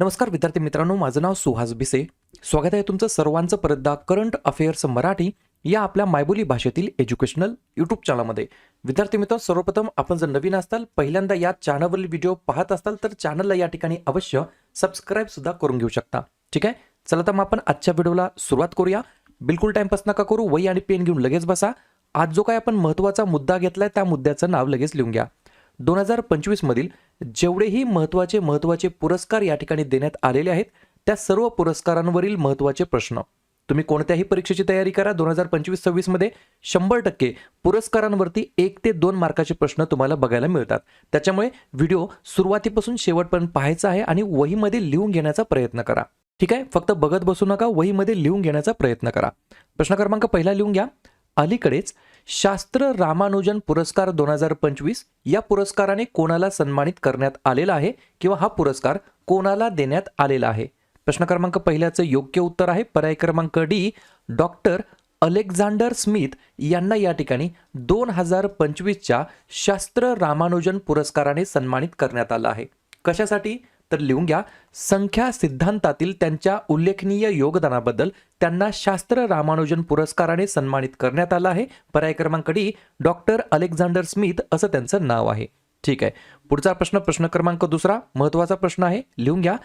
नमस्कार विद्यार्थी मित्रांनो माझं नाव सुहास भिसे. स्वागत आहे तुमचं सर्वांचं परतदा करंट अफेअर्स मराठी या आपल्या मायबोली भाषेतील एज्युकेशनल यूट्यूब चॅनलमध्ये विद्यार्थी मित्र सर्वप्रथम आपण जर नवीन असताल पहिल्यांदा या चॅनलवरील व्हिडिओ पाहत असाल तर चॅनलला या ठिकाणी अवश्य सबस्क्राईब सुद्धा करून घेऊ शकता. ठीक आहे? चला तर मग आपण आजच्या व्हिडिओला सुरुवात करूया. बिलकुल टाइमपास नका करू वही आणि पेन घेऊन लगेच बसा. आज जो काय आपण महत्त्वाचा मुद्दा घेतलाय त्या मुद्द्याचं नाव लगेच लिहून घ्या. दोन हजार पंचवीसमधील जेवढेही महत्त्वाचे महत्त्वाचे पुरस्कार या ठिकाणी देण्यात आलेले आहेत त्या सर्व पुरस्कारांवरील महत्त्वाचे प्रश्न. तुम्ही कोणत्याही परीक्षेची तयारी करा. दोन हजार पंचवीस सव्वीसमध्ये शंभर टक्के पुरस्कारांवरती एक ते दोन मार्काचे प्रश्न तुम्हाला बघायला मिळतात. त्याच्यामुळे व्हिडिओ सुरुवातीपासून शेवटपर्यंत पाहायचा आहे आणि वहीमध्ये लिहून घेण्याचा प्रयत्न करा. ठीक आहे? फक्त बघत बसू नका वहीमध्ये लिहून घेण्याचा प्रयत्न करा. प्रश्न क्रमांक पहिला लिहून घ्या. अलीकडेच शास्त्र रामानुजन पुरस्कार दोन हजार पंचवीस या पुरस्काराने कोणाला सन्मानित करण्यात आलेला आहे किंवा हा पुरस्कार कोणाला देण्यात आलेला आहे? प्रश्न क्रमांक पहिल्याचं योग्य उत्तर आहे. पर्याय क्रमांक डी डॉक्टर अलेक्झांडर स्मिथ यांना या ठिकाणी दोन हजार पंचवीसच्या शास्त्र रामानुजन पुरस्काराने सन्मानित करण्यात आलं आहे. कशासाठी? तर लिहून घ्या. संख्या सिद्धांतातील त्यांच्या उल्लेखनीय योगदानाबद्दल त्यांना शास्त्र रामानुजन पुरस्काराने सन्मानित करण्यात आलं आहे. पर्याय क्रमांक डी डॉक्टर अलेक्झांडर स्मिथ असं त्यांचं नाव आहे. ठीक आहे. पुढचा प्रश्न प्रश्न क्रमांक दुसरा महत्त्वाचा प्रश्न आहे. लिहून घ्या.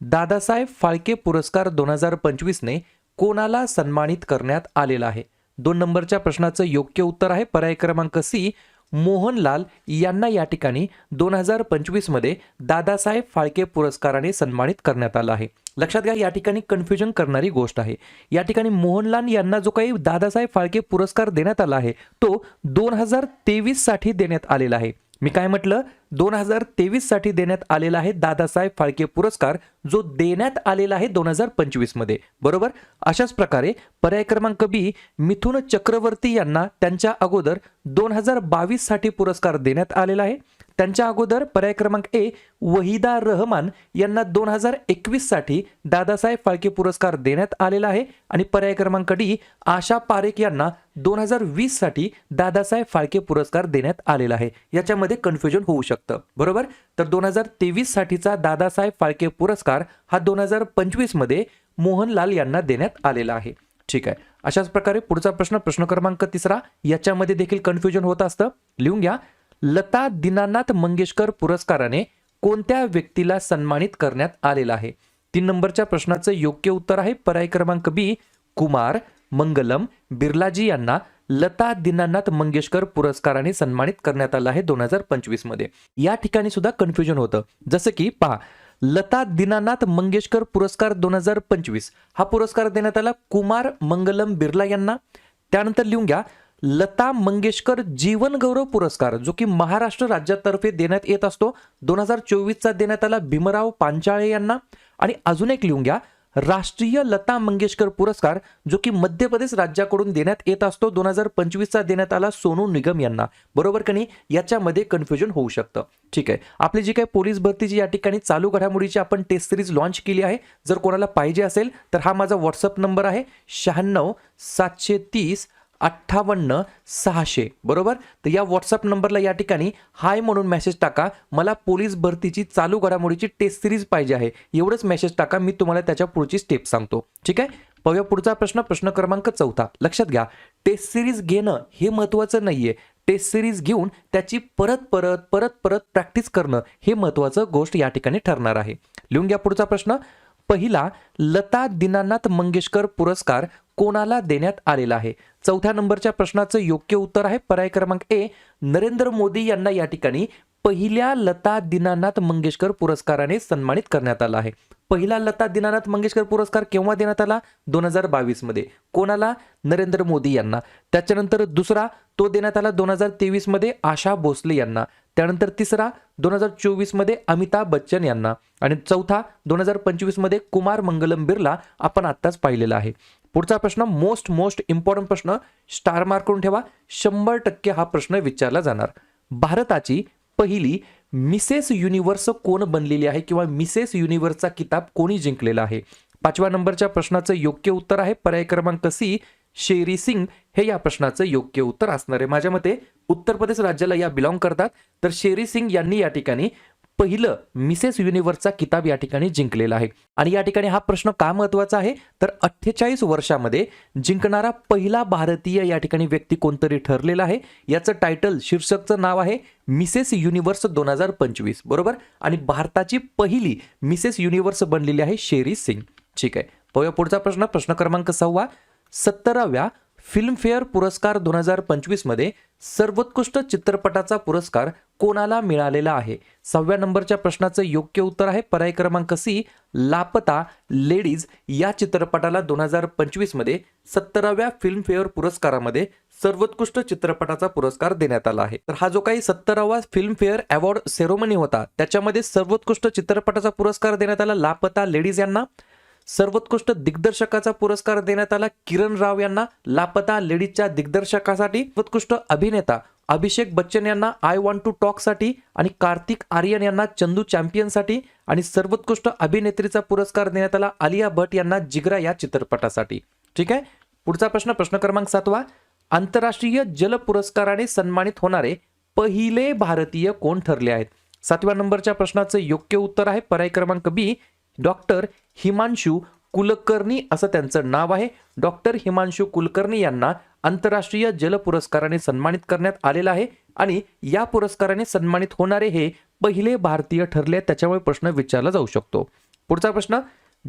दादासाहेब फाळके पुरस्कार दोन हजार पंचवीसने कोणाला सन्मानित करण्यात आलेला आहे? दोन नंबरच्या प्रश्नाचं योग्य उत्तर आहे. पर्याय क्रमांक सी मोहनलाल यांना या ठिकाणी दोन हजार पंचवीसमध्ये दादासाहेब फाळके पुरस्काराने सन्मानित करण्यात आलं आहे. लक्षात घ्या या ठिकाणी कन्फ्युजन करणारी गोष्ट आहे. या ठिकाणी मोहनलाल यांना जो काही दादासाहेब फाळके पुरस्कार देण्यात आला आहे तो दोन हजार तेवीससाठी देण्यात आलेला आहे. मी काय म्हटलं? दोन हजार तेवीससाठी देण्यात आलेला आहे दादासाहेब फाळके पुरस्कार जो देण्यात आलेला आहे दोन हजार पंचवीसमध्ये बरोबर? अशाच प्रकारे पर्याय क्रमांक बी मिथुन चक्रवर्ती यांना त्यांच्या अगोदर दोन हजार बावीससाठी पुरस्कार देण्यात आलेला आहे. त्यांच्या अगोदर पर्याय क्रमांक ए वहिदा रहमान यांना दोन हजार एकवीससाठी दादासाहेब फाळके पुरस्कार देण्यात आलेला आहे. आणि पर्याय क्रमांक डी आशा पारेख यांना दोन हजार वीससाठी दादासाहेब फाळके पुरस्कार देण्यात आलेला आहे. याच्यामध्ये कन्फ्युजन होऊ शकतं. बरोबर? तर दोन हजार तेवीस साठीचा दादासाहेब फाळके पुरस्कार हा दोन हजार पंचवीसमध्ये मोहनलाल यांना देण्यात आलेला आहे. ठीक आहे. अशाच प्रकारे पुढचा प्रश्न प्रश्न क्रमांक तिसरा याच्यामध्ये देखील कन्फ्युजन होत असतं. लिहून घ्या. लता दीनानाथ मंगेशकर पुरस्काराने कोणत्या व्यक्तीला सन्मानित करण्यात आलेला आहे? तीन नंबरच्या प्रश्नाचं योग्य उत्तर आहे पर्याय क्रमांक बी कुमार मंगलम बिर्लाजी यांना लता दीनानाथ मंगेशकर पुरस्काराने सन्मानित करण्यात आलं आहे दोन हजार पंचवीसमध्ये. या ठिकाणी सुद्धा कन्फ्युजन होतं. जसं की पहा लता दीनानाथ मंगेशकर पुरस्कार दोन हजार पंचवीस हा पुरस्कार देण्यात आला कुमार मंगलम बिर्ला यांना. त्यानंतर लिहून घ्या लता मंगेशकर जीवनगौरव पुरस्कार जो की महाराष्ट्र राज्यातर्फे देण्यात येत असतो. दोन हजार चोवीसचा देण्यात आला भीमराव पांचाळे यांना. आणि अजून एक लिहून घ्या. राष्ट्रीय लता मंगेशकर पुरस्कार जो की मध्य प्रदेश राज्याकडून देण्यात येत असतो. दोन हजार पंचवीसचा देण्यात आला सोनू निगम यांना. बरोबर का नाही? याच्यामध्ये कन्फ्युजन होऊ शकतं. ठीक आहे. आपली जी काही पोलीस भरतीची या ठिकाणी चालू घडामोडीची आपण टेस्ट सिरीज लॉन्च केली आहे. जर कोणाला पाहिजे असेल तर हा माझा व्हॉट्सअप नंबर आहे. शहाण्णव सातशे तीस अठ्ठावन्न सहाशे बरोबर? तर या व्हॉट्सअप नंबरला या ठिकाणी हाय म्हणून मेसेज टाका. मला पोलीस भरतीची चालू घडामोडीची टेस्ट सिरीज पाहिजे आहे. एवढंच मेसेज टाका मी तुम्हाला त्याच्या पुढची स्टेप सांगतो. ठीक आहे? पाहूया पुढचा प्रश्न प्रश्न क्रमांक चौथा. लक्षात घ्या टेस्ट सिरीज घेणं हे महत्त्वाचं नाहीये. टेस्ट सिरीज घेऊन त्याची परत परत परत परत प्रॅक्टिस करणं हे महत्त्वाचं गोष्ट या ठिकाणी ठरणार आहे. लिहून घ्या पुढचा प्रश्न. पहिला लता दीनानाथ मंगेशकर पुरस्कार कोणाला देण्यात आलेला आहे? चौथ्या नंबरच्या प्रश्नाचं योग्य उत्तर आहे पर्याय क्रमांक ए नरेंद्र मोदी यांना या ठिकाणी पहिल्या लता दीनानाथ मंगेशकर पुरस्काराने सन्मानित करण्यात आला आहे. पहिला लता दीनानाथ मंगेशकर पुरस्कार केव्हा देण्यात आला? दोन हजार बावीसमध्ये कोणाला? नरेंद्र मोदी यांना. त्याच्यानंतर दुसरा तो देण्यात आला दोन हजार तेवीसमध्ये आशा भोसले यांना. त्यानंतर तिसरा दोन हजार चोवीसमध्ये अमिताभ बच्चन यांना. आणि चौथा दोन हजार पंचवीसमध्ये कुमार मंगलम बिर्ला आपण आत्ताच पाहिलेला आहे. पुढचा प्रश्न मोस्ट मोस्ट इम्पॉर्टंट प्रश्न स्टार मार्क करून ठेवा. शंभर टक्के हा प्रश्न विचारला जाणार. भारताची पहिली मिसेस युनिव्हर्स कोण बनलेली आहे किंवा मिसेस युनिव्हर्सचा किताब कोणी जिंकलेला आहे? पाचव्या नंबरच्या प्रश्नाचं योग्य उत्तर आहे. पर्याय क्रमांक सी शेरी सिंग. हे या प्रश्नाचं योग्य उत्तर असणार आहे. माझ्या मते उत्तर प्रदेश राज्याला या बिलॉंग करतात. तर शेरी सिंग यांनी या ठिकाणी पहिलं मिसेस युनिव्हर्सचा किताब या ठिकाणी जिंकलेला आहे. आणि या ठिकाणी हा प्रश्न का महत्त्वाचा आहे? तर अठ्ठेचाळीस वर्षामध्ये जिंकणारा पहिला भारतीय या ठिकाणी व्यक्ती कोणतरी ठरलेला आहे? याचं टायटल शीर्षकचं नाव आहे मिसेस युनिव्हर्स दोन हजार पंचवीस बरोबर? आणि भारताची पहिली मिसेस युनिव्हर्स बनलेली आहे शेरी सिंग. ठीक आहे. पाहूया पुढचा प्रश्न. प्रश्न क्रमांक सव्वा सत्तराव्या फिल्मफेअर पुरस्कार दोन हजार पंचवीसमध्ये सर्वोत्कृष्ट चित्रपटाचा पुरस्कार कोणाला मिळालेला आहे? सहाव्या नंबरच्या प्रश्नाचं योग्य उत्तर आहे पर्याय क्रमांक सी लापता लेडीज या चित्रपटाला दोन हजार पंचवीसमध्ये सत्तराव्या फिल्मफेअर पुरस्कारामध्ये सर्वोत्कृष्ट चित्रपटाचा पुरस्कार देण्यात आला आहे. तर हा जो काही सत्तरावा फिल्मफेअर अवॉर्ड सेरोमनी होता त्याच्यामध्ये सर्वोत्कृष्ट चित्रपटाचा पुरस्कार देण्यात आला लापता लेडीज यांना. सर्वोत्कृष्ट दिग्दर्शकाचा पुरस्कार देण्यात आला किरण राव यांना. लापता लेडीजच्या दिग्दर्शकासाठी सर्वोत्कृष्ट अभिनेता अभिषेक बच्चन यांना आय वॉन्ट टू टॉकसाठी आणि कार्तिक आर्यन यांना चंदू चॅम्पियनसाठी आणि सर्वोत्कृष्ट अभिनेत्रीचा पुरस्कार देण्यात आला आलिया भट यांना जिगरा या चित्रपटासाठी. ठीक आहे? पुढचा प्रश्न प्रश्न क्रमांक सातवा. आंतरराष्ट्रीय जल पुरस्काराने सन्मानित होणारे पहिले भारतीय कोण ठरले आहेत? सातव्या नंबरच्या प्रश्नाचं योग्य उत्तर आहे. पर्याय क्रमांक बी. डॉक्टर हिमांशू कुलकर्णी असं त्यांचं नाव आहे. डॉक्टर हिमांशू कुलकर्णी यांना आंतरराष्ट्रीय जल पुरस्काराने सन्मानित करण्यात आलेलं आहे आणि या पुरस्काराने सन्मानित होणारे हे पहिले भारतीय ठरले त्याच्यामुळे प्रश्न विचारला जाऊ शकतो. पुढचा प्रश्न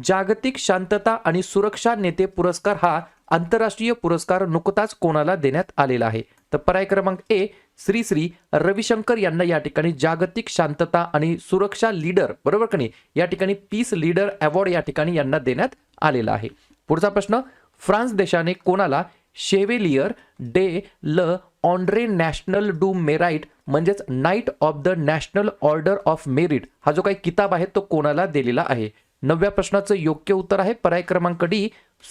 जागतिक शांतता आणि सुरक्षा नेते पुरस्कार हा आंतरराष्ट्रीय पुरस्कार नुकताच कोणाला देण्यात आलेला आहे? तर पर्याय क्रमांक ए श्री श्री रविशंकर यांना या ठिकाणी जागतिक शांतता आणि सुरक्षा लीडर बरोबर का नाही? या ठिकाणी पीस लीडर अवॉर्ड या ठिकाणी यांना देण्यात आलेला आहे. पुढचा प्रश्न फ्रान्स देशाने कोणाला Chevalier de l' Ordre national do मेराईट म्हणजेच knight of the national order of merit हा जो काही किताब आहे तो कोणाला दिलेला आहे? नवव्या प्रश्नाचं योग्य उत्तर आहे. पर्याय क्रमांक डी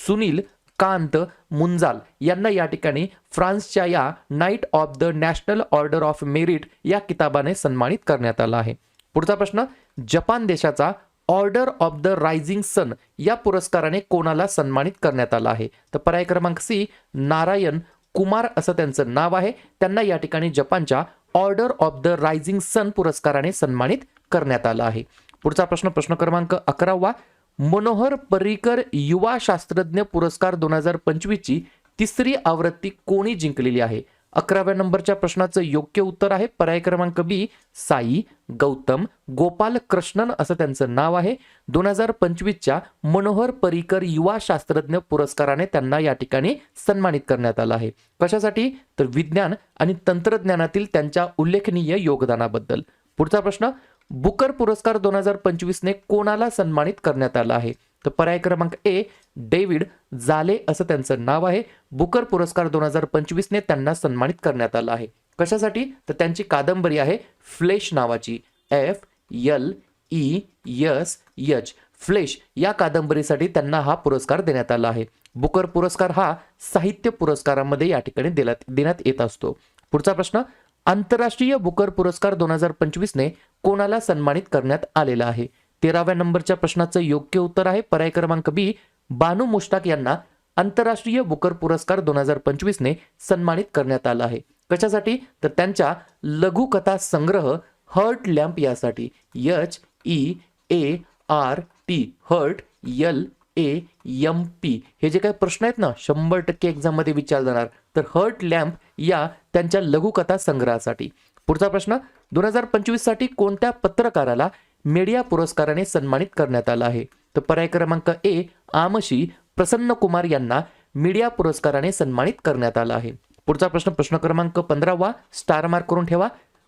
सुनील कांत मुंजाल यांना या ठिकाणी फ्रान्सच्या या knight of the national order of merit या किताबाने सन्मानित करण्यात आला आहे. पुढचा प्रश्न जपान देशाचा order of the rising sun या पुरस्काराने कोणाला सन्मानित करण्यात आला आहे? तर पर्याय क्रमांक सी नारायण कुमार असं त्यांचं नाव आहे. त्यांना या ठिकाणी जपानच्या order of the rising sun पुरस्काराने सन्मानित करण्यात आलं आहे. पुढचा प्रश्न प्रश्न क्रमांक अकरावा मनोहर पर्रिकर युवा शास्त्रज्ञ पुरस्कार दोन हजार पंचवीसची तिसरी आवृत्ती कोणी जिंकलेली आहे? अकराव्या नंबरच्या प्रश्नाचं योग्य उत्तर आहे पर्याय क्रमांक बी साई गौतम गोपाल कृष्णन असं त्यांचं नाव आहे. दोन हजार पंचवीसच्या मनोहर पर्रिकर युवा शास्त्रज्ञ पुरस्काराने त्यांना या ठिकाणी सन्मानित करण्यात आलं आहे. कशासाठी? तर विज्ञान आणि तंत्रज्ञानातील त्यांच्या उल्लेखनीय योगदानाबद्दल. पुढचा प्रश्न बुकर पुरस्कार दोन हजार पंचवीसने कोणाला सन्मानित करण्यात आला आहे? तर पर्याय क्रमांक ए डेव्हिड जाले असं त्यांचं नाव आहे. बुकर पुरस्कार दोन हजार पंचवीसने त्यांना सन्मानित करण्यात आला आहे. कशासाठी? तर त्यांची कादंबरी आहे फ्लेश नावाची. F L E S H. Flesh या कादंबरीसाठी त्यांना हा पुरस्कार देण्यात आला आहे. बुकर पुरस्कार हा साहित्य पुरस्कारामध्ये या ठिकाणी देण्यात देण्यात येत असतो. पुढचा प्रश्न आंतरराष्ट्रीय बुकर पुरस्कार दोन हजार पंचवीसने कोणाला सन्मानित करण्यात आलेला आहे? तेराव्या नंबरच्या प्रश्नाचं योग्य उत्तर आहे पर्याय क्रमांक बी बानू मुश्ताक यांना आंतरराष्ट्रीय बुकर पुरस्कार दोन हजार पंचवीसने सन्मानित करण्यात आला आहे. कशासाठी? तर त्यांच्या लघुकथा संग्रह हर्ट लॅम्प यासाठी. H E A R T Heart L A M P हे जे काही प्रश्न आहेत ना शंभर टक्के एक्झाममध्ये विचारले जाणार. तर हर्ट लॅम्प या त्यांच्या लघुकथा संग्रहासाठी. पुढचा प्रश्न दोन हजार पंचवीससाठी कोणत्या पत्रकाराला मीडिया पुरस्काराने सन्मानित करण्यात आला आहे? तर पर्याय क्रमांक ए आमशी प्रसन्न कुमार यांना मीडिया पुरस्काराने सन्मानित करण्यात आला आहे. पुढचा प्रश्न प्रश्न क्रमांक पंधरावा स्टार मार्क करून ठेवा.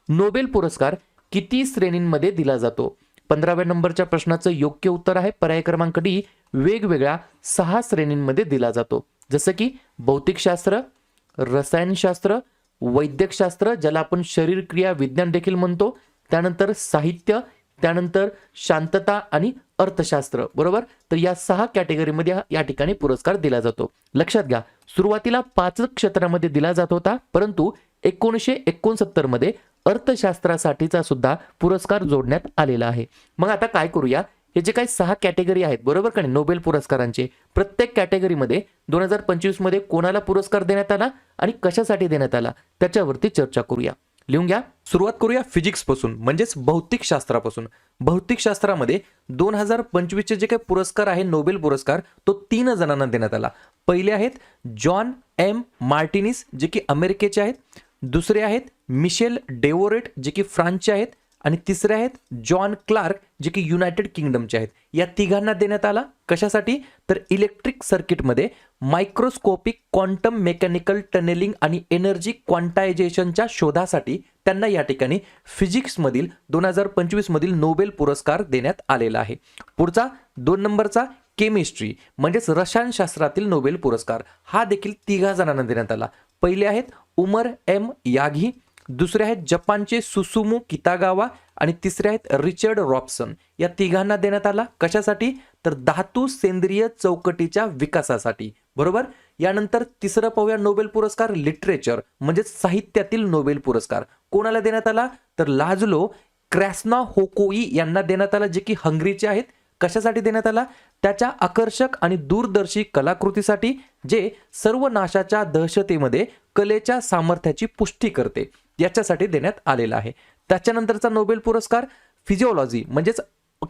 नोबेल पुरस्कार किती श्रेणींमध्ये दिला जातो? पंधराव्या नंबरच्या प्रश्नाचं योग्य उत्तर आहे. पर्याय क्रमांक डी वेगवेगळ्या सहा श्रेणींमध्ये दिला जातो. जसं की भौतिकशास्त्र रसायनशास्त्र वैद्यकशास्त्र ज्याला आपण शरीरक्रिया विज्ञान देखील म्हणतो. त्यानंतर साहित्य त्यानंतर शांतता आणि अर्थशास्त्र बरोबर? तर या सहा कॅटेगरीमध्ये या ठिकाणी पुरस्कार दिला जातो. लक्षात घ्या सुरुवातीला पाच क्षेत्रामध्ये दिला जात होता परंतु एकोणीसशे एकोणसत्तरमध्ये अर्थशास्त्रासाठीचा सुद्धा पुरस्कार जोडण्यात आलेला आहे. मग आता काय करूया? हे जे काही सहा कॅटेगरी आहेत बरोबर का नाही? नोबेल पुरस्कारांचे. प्रत्येक कॅटेगरीमध्ये दोन हजार पंचवीसमध्ये कोणाला पुरस्कार देण्यात आला आणि कशासाठी देण्यात आला त्याच्यावरती चर्चा करूया. लिहून घ्या. सुरुवात करूया फिजिक्सपासून म्हणजेच भौतिक शास्त्रापासून भौतिक शास्त्रामध्ये दोन हजार पंचवीसचे जे काही पुरस्कार आहे नोबेल पुरस्कार तो तीन जणांना देण्यात आला. पहिले आहेत जॉन एम मार्टिनिस जे की अमेरिकेचे आहेत. दुसरे आहेत मिशेल डेवोरेट जे की फ्रान्सचे आहेत. आणि तिसरे आहेत जॉन क्लार्क जे की युनायटेड किंगडमचे आहेत. या तिघांना देण्यात आला. कशासाठी? तर इलेक्ट्रिक सर्किटमध्ये मायक्रोस्कोपिक क्वांटम मेकॅनिकल टनेलिंग आणि एनर्जी क्वांटायझेशनच्या शोधासाठी त्यांना या ठिकाणी फिजिक्समधील दोन हजार पंचवीसमधील नोबेल पुरस्कार देण्यात आलेला आहे. पुढचा दोन नंबरचा केमिस्ट्री म्हणजेच रसायनशास्त्रातील नोबेल पुरस्कार. हा देखील तिघा जणांना देण्यात आला. पहिले आहेत उमर एम याघी दुसरे आहेत जपानचे सुसुमू कितागावा आणि तिसरे आहेत रिचर्ड रॉबसन. या तिघांना देण्यात आला. कशासाठी? तर धातू सेंद्रिय चौकटीच्या विकासासाठी. बरोबर? यानंतर तिसरं पाहूया नोबेल पुरस्कार लिटरेचर म्हणजेच साहित्यातील नोबेल पुरस्कार. कोणाला देण्यात आला? तर लाजलो क्रॅस्ना होकोई यांना देण्यात आला जे की हंगरीचे आहेत. कशासाठी देण्यात आला? त्याच्या आकर्षक आणि दूरदर्शी कलाकृतीसाठी जे सर्व नाशाच्या दहशतेमध्ये कलेच्या सामर्थ्याची पुष्टी करते. याच्यासाठी देण्यात आलेला आहे. त्याच्यानंतरचा नोबेल पुरस्कार फिजिओलॉजी म्हणजेच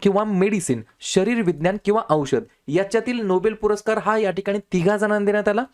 किंवा मेडिसिन शरीर विज्ञान किंवा औषध याच्यातील नोबेल पुरस्कार हा या ठिकाणी तिघा जणांना देण्यात आला.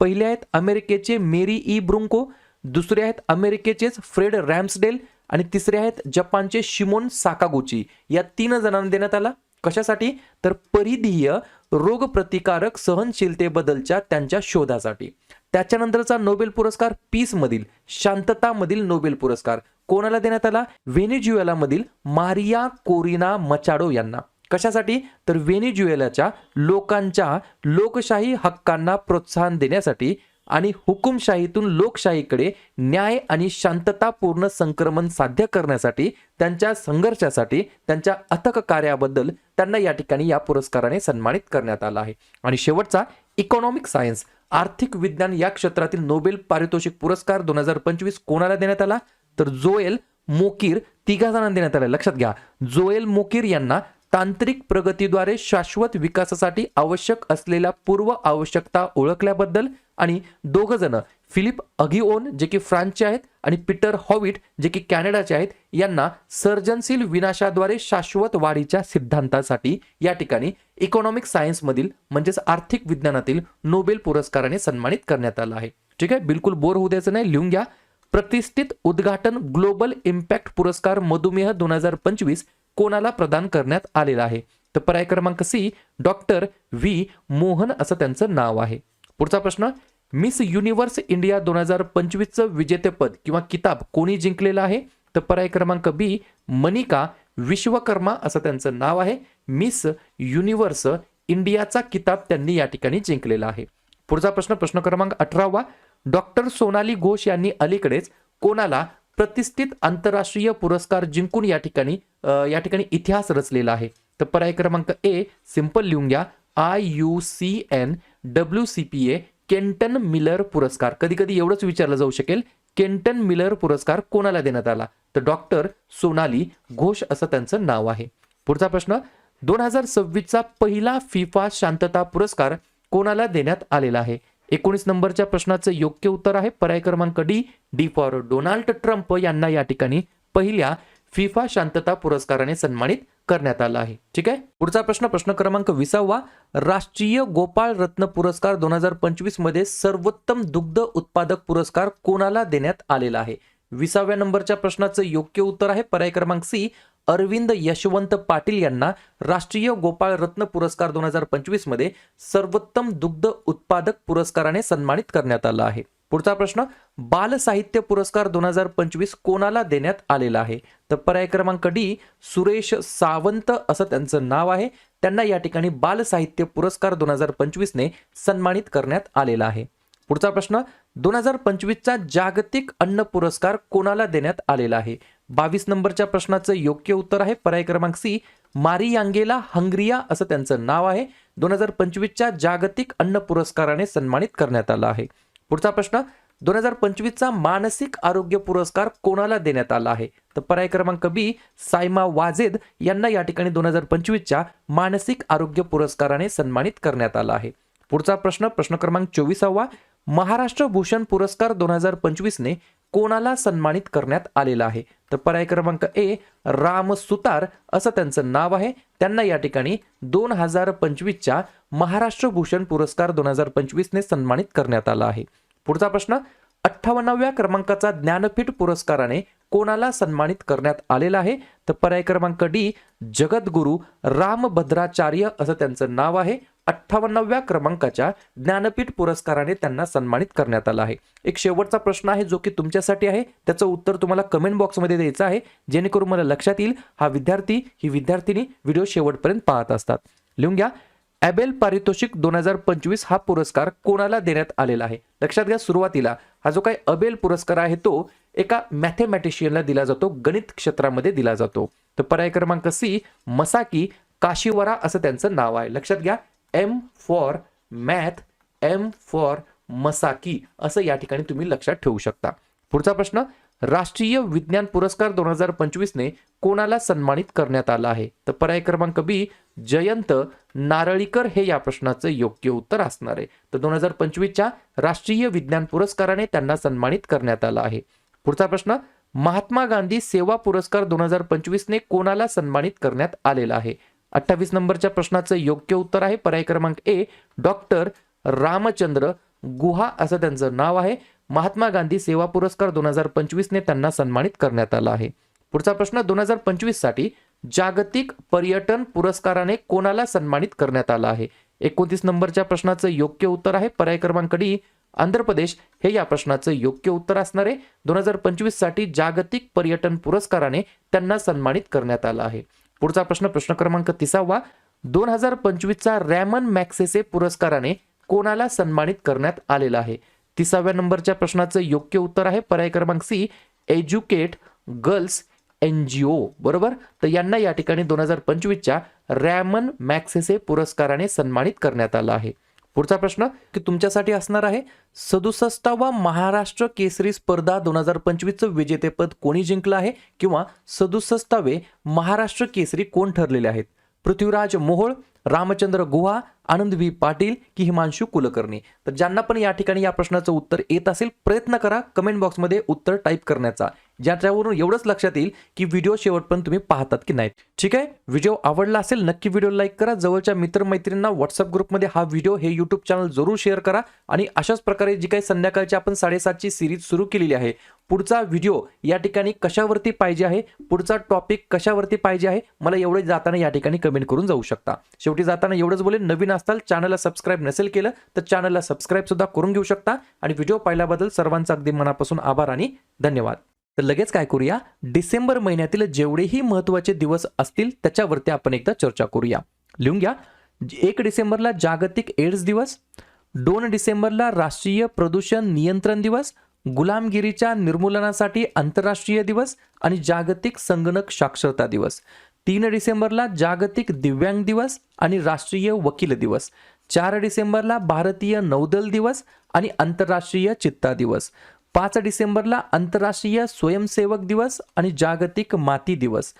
पहिले आहेत अमेरिकेचे मेरी ई ब्रुंको दुसरे आहेत अमेरिकेचेच फ्रेड रॅम्सडेल आणि तिसरे आहेत जपानचे शिमोन साकागुची. या तीन जणांना देण्यात आला. कशासाठी? तर परिधीय रोगप्रतिकारक सहनशीलतेबद्दलच्या त्यांच्या शोधासाठी. त्याच्यानंतरचा नोबेल पुरस्कार पीस मधील शांततामधील नोबेल पुरस्कार. कोणाला देण्यात आला? व्हेनेज्युएलामधील मारिया कोरिना मचाडो यांना. कशासाठी? तर व्हेनेज्युएलाच्या लोकांच्या लोकशाही हक्कांना प्रोत्साहन देण्यासाठी आणि हुकुमशाहीतून लोकशाहीकडे न्याय आणि शांततापूर्ण संक्रमण साध्य करण्यासाठी त्यांच्या संघर्षासाठी त्यांच्या अथक कार्याबद्दल त्यांना या ठिकाणी या पुरस्काराने सन्मानित करण्यात आला आहे. आणि शेवटचा इकॉनॉमिक सायन्स आर्थिक विज्ञान या क्षेत्रातील नोबेल पारितोषिक पुरस्कार दोन हजार पंचवीस कोणाला देण्यात आला? तर जोएल मोकीर तिघा जणांना देण्यात आला. लक्षात घ्या जोएल मोकीर यांना तांत्रिक प्रगतीद्वारे शाश्वत विकासासाठी आवश्यक असलेल्या पूर्व आवश्यकता ओळखल्याबद्दल आणि दोघ जण फिलिप अगिओन जे की फ्रान्सचे आहेत आणि पीटर हॉविट जे की कॅनडाचे आहेत यांना सर्जनशील विनाशाद्वारे शाश्वत वाढीच्या सिद्धांतासाठी या ठिकाणी इकॉनॉमिक सायन्समधील म्हणजेच आर्थिक विज्ञानातील नोबेल पुरस्काराने सन्मानित करण्यात आला आहे. ठीक आहे? बिलकुल बोर होऊ द्यायचं नाही लिहून घ्या. प्रतिष्ठित उद्घाटन ग्लोबल इम्पॅक्ट पुरस्कार मधुमेह दोन हजार पंचवीस कोणाला प्रदान करण्यात आलेला आहे. तर पर्याय क्रमांक सी डॉक्टर व्ही. मोहन असं त्यांचं नाव आहे. पुढचा प्रश्न मिस युनिव्हर्स इंडिया दोन हजार पंचवीसचं विजेतेपद किंवा किताब कोणी जिंकलेलं आहे? तर पर्याय क्रमांक बी मनिका विश्वकर्मा असं त्यांचं नाव आहे. मिस युनिव्हर्स इंडियाचा किताब त्यांनी या ठिकाणी जिंकलेला आहे. पुढचा प्रश्न प्रश्न क्रमांक अठरावा डॉक्टर सोनाली घोष यांनी अलीकडेच कोणाला प्रतिष्ठित आंतरराष्ट्रीय पुरस्कार जिंकून या ठिकाणी या ठिकाणी इतिहास रचलेला आहे. तर पर्याय क्रमांक ए सिंपल लिहून घ्या. I U C N W C P A Kenton Miller पुरस्कार. कधी कधी एवढंच विचारलं जाऊ शकेल केंटन मिलर पुरस्कार कोणाला देण्यात आला? तर डॉक्टर सोनाली घोष असं त्यांचं नाव आहे. पुढचा प्रश्न दोन हजार सव्वीसचा पहिला फिफा शांतता पुरस्कार कोणाला देण्यात आलेला आहे? एकोणीस नंबरच्या प्रश्नाचं योग्य उत्तर आहे. पर्याय क्रमांक D D for Donald Trump यांना या ठिकाणी पहिल्या फिफा शांतता पुरस्काराने सन्मानित करण्यात आला आहे. ठीक आहे? पुढचा प्रश्न प्रश्न क्रमांक विसावा. राष्ट्रीय गोपाळ रत्न पुरस्कार दोन हजार पंचवीसमध्ये सर्वोत्तम दुग्ध उत्पादक पुरस्कार कोणाला देण्यात आलेला आहे? विसाव्या नंबरच्या प्रश्नाचं योग्य उत्तर आहे. पर्याय क्रमांक सी अरविंद यशवंत पाटील यांना राष्ट्रीय गोपाळ रत्न पुरस्कार दोन हजार पंचवीसमध्ये सर्वोत्तम दुग्ध उत्पादक पुरस्काराने सन्मानित करण्यात आलं आहे. पुढचा प्रश्न बाल साहित्य पुरस्कार दोन हजार पंचवीस कोणाला देण्यात आलेला आहे? तर पर्याय क्रमांक डी सुरेश सावंत असं त्यांचं नाव आहे. त्यांना या ठिकाणी बाल साहित्य पुरस्कार दोन हजार पंचवीसने सन्मानित करण्यात आलेला आहे. पुढचा प्रश्न दोन हजार पंचवीसचा जागतिक अन्न पुरस्कार कोणाला देण्यात आलेला आहे? बावीस नंबरच्या प्रश्नाचं योग्य उत्तर आहे. पर्याय क्रमांक सी मारियांगेला हंग्रिया असं त्यांचं नाव आहे. दोन हजार पंचवीसच्या जागतिक अन्न पुरस्काराने सन्मानित करण्यात आला आहे. पुढचा प्रश्न दोन हजार पंचवीसचा मानसिक आरोग्य पुरस्कार कोणाला देण्यात आला आहे? तर पर्याय क्रमांक बी सायमा वाजेद यांना या ठिकाणी दोन हजार पंचवीसच्या मानसिक आरोग्य पुरस्काराने सन्मानित करण्यात आला आहे. पुढचा प्रश्न प्रश्न क्रमांक चोवीसावा महाराष्ट्र भूषण पुरस्कार दोन हजार पंचवीसने कोणाला सन्मानित करण्यात आलेला आहे? तर पर्याय क्रमांक ए राम सुतार असं त्यांचं नाव आहे. त्यांना या ठिकाणी दोन हजार पंचवीसच्या महाराष्ट्र भूषण पुरस्कार दोन हजार पंचवीसने सन्मानित करण्यात आला आहे. पुढचा प्रश्न अठ्ठावन्नाव्या क्रमांकाचा ज्ञानपीठ पुरस्काराने कोणाला सन्मानित करण्यात आलेला आहे? तर पर्याय क्रमांक डी जगद्गुरू रामभद्राचार्य असं त्यांचं नाव आहे. अठ्ठावन्नाव्या क्रमांकाच्या ज्ञानपीठ पुरस्काराने त्यांना सन्मानित करण्यात आलं आहे. एक शेवटचा प्रश्न आहे जो की तुमच्यासाठी आहे. त्याचं उत्तर तुम्हाला कमेंट बॉक्समध्ये द्यायचं आहे. जेणेकरून मला लक्षात येईल हा विद्यार्थी ही विद्यार्थिनी व्हिडिओ शेवटपर्यंत पाहत असतात. लिहून घ्या. ॲबेल पारितोषिक दोन हजार पंचवीस हा पुरस्कार कोणाला देण्यात आलेला आहे? लक्षात घ्या सुरुवातीला. हा जो काही अबेल पुरस्कार आहे तो एका मॅथेमॅटिशियनला दिला जातो. गणित क्षेत्रामध्ये दिला जातो. तर पर्याय क्रमांक सी मसाकी काशीवरा असं त्यांचं नाव आहे. लक्षात घ्या. M for math M for Masaki असं या ठिकाणी तुम्ही लक्षात ठेवू शकता. पुढचा प्रश्न राष्ट्रीय विज्ञान पुरस्कार दोन हजार पंचवीसने कोणाला सन्मानित करण्यात आला आहे? तर पर्याय क्रमांक बी जयंत नारळीकर हे या प्रश्नाचं योग्य उत्तर असणार आहे. तर दोन हजार पंचवीसच्या राष्ट्रीय विज्ञान पुरस्काराने त्यांना सन्मानित करण्यात आला आहे. पुढचा प्रश्न महात्मा गांधी सेवा पुरस्कार दोन हजार पंचवीसने कोणाला सन्मानित करण्यात आलेला आहे? अठ्ठावीस नंबरच्या प्रश्नाचं योग्य उत्तर आहे. पर्याय क्रमांक ए डॉक्टर रामचंद्र गुहा असं त्यांचं नाव आहे. महात्मा गांधी सेवा पुरस्कार दोन हजार पंचवीसने त्यांना सन्मानित करण्यात आला आहे. पुढचा प्रश्न दोन हजार पंचवीससाठी जागतिक पर्यटन पुरस्काराने कोणाला सन्मानित करण्यात आला आहे? एकोणतीस नंबरच्या प्रश्नाचं योग्य उत्तर आहे. पर्याय क्रमांक डी आंध्र प्रदेश. हे या प्रश्नाचं योग्य उत्तर असणार आहे. दोन हजार पंचवीससाठी जागतिक पर्यटन पुरस्काराने त्यांना सन्मानित करण्यात आलं आहे. पुढचा प्रश्न प्रश्न क्रमांक तिसावा. दोन हजार पंचवीसचा रॅमन मॅक्सेसे पुरस्काराने कोणाला सन्मानित करण्यात आलेला आहे? तिसाव्या नंबरच्या प्रश्नाचं योग्य उत्तर आहे पर्याय क्रमांक C educate girls N G O. बरोबर? तर यांना या ठिकाणी दोन हजार पंचवीसच्या रॅमन मॅक्सेसे पुरस्काराने सन्मानित करण्यात आलं आहे. पुढचा प्रश्न की तुमच्यासाठी असणार आहे सदुसष्टावा महाराष्ट्र केसरी स्पर्धा दोन हजार पंचवीसचं विजेतेपद कोणी जिंकलं आहे किंवा सदुसष्टावे महाराष्ट्र केसरी कोण ठरलेले आहेत? पृथ्वीराज मोहोळ रामचंद्र गुहा आनंद व्ही पाटील की हिमांशू कुलकर्णी? तर ज्यांना पण या ठिकाणी या प्रश्नाचं उत्तर येत असेल प्रयत्न करा कमेंट बॉक्समध्ये उत्तर टाईप करण्याचा. ज्याच्यावरून एवढंच लक्षात येईल की व्हिडिओ शेवटपर्यंत तुम्ही पाहतात की नाही. ठीक आहे? व्हिडिओ आवडला असेल नक्की व्हिडिओ लाईक करा. जवळच्या मित्रमैत्रिणींना व्हॉट्सअप ग्रुपमध्ये हा व्हिडिओ हे यूट्यूब चॅनल जरूर शेअर करा. आणि अशाच प्रकारे जी काही संध्याकाळची आपण साडेसातची सिरीज सुरू केलेली आहे पुढचा व्हिडिओ या ठिकाणी कशावरती पाहिजे आहे पुढचा टॉपिक कशावरती पाहिजे आहे मला एवढे जाताना या ठिकाणी कमेंट करून जाऊ शकता. शेवटी जाताना एवढंच बोले नवीन असताल चॅनलला सबस्क्राईब नसेल केलं तर चॅनलला सबस्क्राईब सुद्धा करून घेऊ शकता. आणि व्हिडिओ पाहिल्याबद्दल सर्वांचा अगदी मनापासून आभार आणि धन्यवाद. तर लगेच काय करूया? डिसेंबर महिन्यातील जेवढेही महत्त्वाचे दिवस असतील त्याच्यावरती आपण एकदा चर्चा करूया. लिहून घ्या. एक डिसेंबरला जागतिक एड्स दिवस दोन डिसेंबरला राष्ट्रीय प्रदूषण नियंत्रण दिवस गुलामगिरीच्या निर्मूलनासाठी आंतरराष्ट्रीय दिवस आणि जागतिक संगणक साक्षरता दिवस. तीन डिसेंबरला जागतिक दिव्यांग दिवस आणि राष्ट्रीय वकील दिवस. चार डिसेंबरला भारतीय नौदल दिवस आणि आंतरराष्ट्रीय चित्ता दिवस. पाच डिसेंबरला आंतरराष्ट्रीय स्वयंसेवक दिवस आणि जागतिक माती दिवस.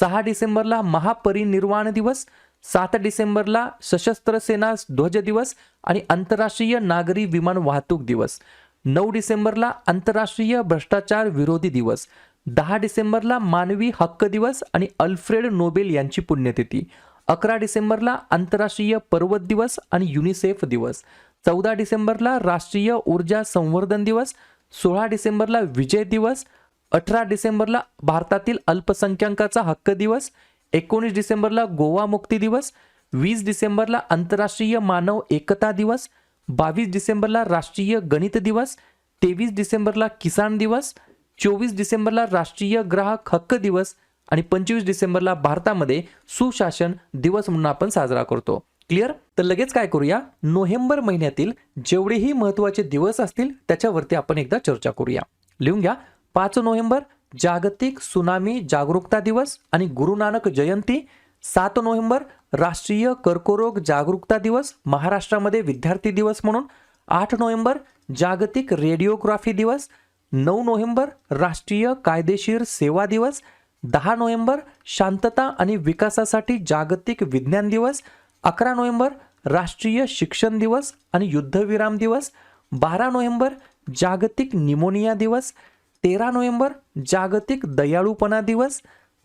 सहा डिसेंबरला महापरिनिर्वाण दिवस. सात डिसेंबरला सशस्त्र सेना ध्वज दिवस आणि आंतरराष्ट्रीय नागरी विमान वाहतूक दिवस. नऊ डिसेंबरला आंतरराष्ट्रीय भ्रष्टाचार विरोधी दिवस. दहा डिसेंबरला मानवी हक्क दिवस आणि अल्फ्रेड नोबेल यांची पुण्यतिथी. अकरा डिसेंबरला आंतरराष्ट्रीय पर्वत दिवस आणि युनिसेफ दिवस. चौदा डिसेंबरला राष्ट्रीय ऊर्जा संवर्धन दिवस. सोळा डिसेंबरला विजय दिवस अठरा डिसेंबरला भारतातील अल्पसंख्याकाचा हक्क दिवस एकोणीस डिसेंबरला गोवा मुक्ती दिवस वीस डिसेंबरला आंतरराष्ट्रीय मानव एकता दिवस बावीस डिसेंबरला राष्ट्रीय गणित दिवस तेवीस डिसेंबरला किसान दिवस चोवीस डिसेंबरला राष्ट्रीय ग्राहक हक्क दिवस आणि पंचवीस डिसेंबरला भारतामध्ये सुशासन दिवस म्हणून आपण साजरा करतो. क्लिअर तर लगेच काय करूया? नोव्हेंबर महिन्यातील जेवढेही महत्त्वाचे दिवस असतील त्याच्यावरती आपण एकदा चर्चा करूया. लिहून घ्या. पाच नोव्हेंबर जागतिक सुनामी जागरूकता दिवस आणि गुरु नानक जयंती. सात नोव्हेंबर राष्ट्रीय कर्करोग जागरूकता दिवस महाराष्ट्रामध्ये विद्यार्थी दिवस म्हणून. आठ नोव्हेंबर जागतिक रेडिओग्राफी दिवस. नऊ नोव्हेंबर राष्ट्रीय कायदेशीर सेवा दिवस. दहा नोव्हेंबर शांतता आणि विकासासाठी जागतिक विज्ञान दिवस. अकरा नोव्हेंबर राष्ट्रीय शिक्षण दिवस आणि युद्धविराम दिवस. बारा नोव्हेंबर जागतिक निमोनिया दिवस. तेरा नोव्हेंबर जागतिक दयाळूपणा दिवस.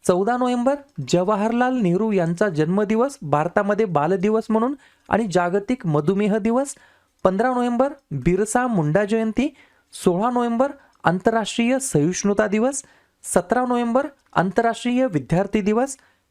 चौदा नोव्हेंबर जवाहरलाल नेहरू यांचा जन्मदिवस भारतामध्ये बालदिवस म्हणून आणि जागतिक मधुमेह दिवस. पंधरा नोव्हेंबर बिरसा मुंडा जयंती. सोळा नोव्हेंबर आंतरराष्ट्रीय सहिष्णुता दिवस. सतरा नोव्हेंबर आंतरराष्ट्रीय विद्यार्थी दिवस.